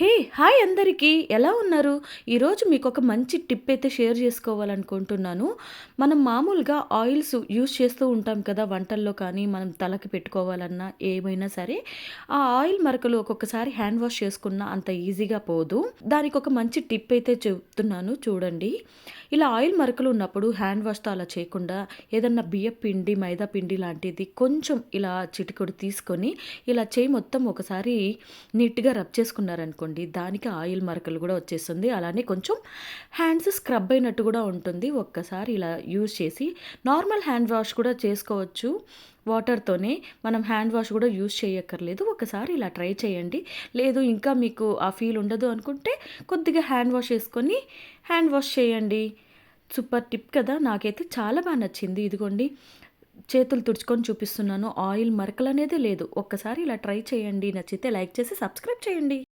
Hey hi అందరికీ. ఎలా ఉన్నారు? ఈరోజు మీకు ఒక మంచి టిప్ అయితే షేర్ చేసుకోవాలనుకుంటున్నాను. మనం మామూలుగా ఆయిల్స్ యూస్ చేస్తూ ఉంటాం కదా వంటల్లో కానీ మనం తలకి పెట్టుకోవాలన్నా ఏమైనా సరే ఆ ఆయిల్ మరకలు ఒక్కొక్కసారి హ్యాండ్ వాష్ చేసుకున్నా అంత ఈజీగా పోదు. దానికి ఒక మంచి టిప్ అయితే చెప్తున్నాను చూడండి. ఇలా ఆయిల్ మరకలు ఉన్నప్పుడు హ్యాండ్ వాష్తో అలా చేయకుండా ఏదన్నా బియ్య పిండి మైదా పిండి లాంటిది కొంచెం ఇలా చిటికొడి తీసుకొని ఇలా చేయి మొత్తం ఒకసారి నీట్గా రబ్ చేసుకున్నారనుకోండి దానికి ఆయిల్ మరకలు కూడా వచ్చేస్తుంది. అలానే కొంచెం హ్యాండ్స్ స్క్రబ్ అయినట్టు కూడా ఉంటుంది. ఒక్కసారి ఇలా యూజ్ చేసి నార్మల్ హ్యాండ్ వాష్ కూడా చేసుకోవచ్చు. వాటర్తోనే మనం హ్యాండ్ వాష్ కూడా యూజ్ చేయక్కర్లేదు. ఒకసారి ఇలా ట్రై చేయండి. లేదు ఇంకా మీకు ఆ ఫీల్ ఉండదు అనుకుంటే కొద్దిగా హ్యాండ్ వాష్ వేసుకొని హ్యాండ్ వాష్ చేయండి. సూపర్ టిప్ కదా. నాకైతే చాలా బాగా నచ్చింది. ఇదిగోండి. చేతులు తుడుచుకొని చూపిస్తున్నాను. ఆయిల్ మరకలు అనేది లేదు. ఒక్కసారి ఇలా ట్రై చేయండి. నచ్చితే లైక్ చేసి సబ్స్క్రైబ్ చేయండి.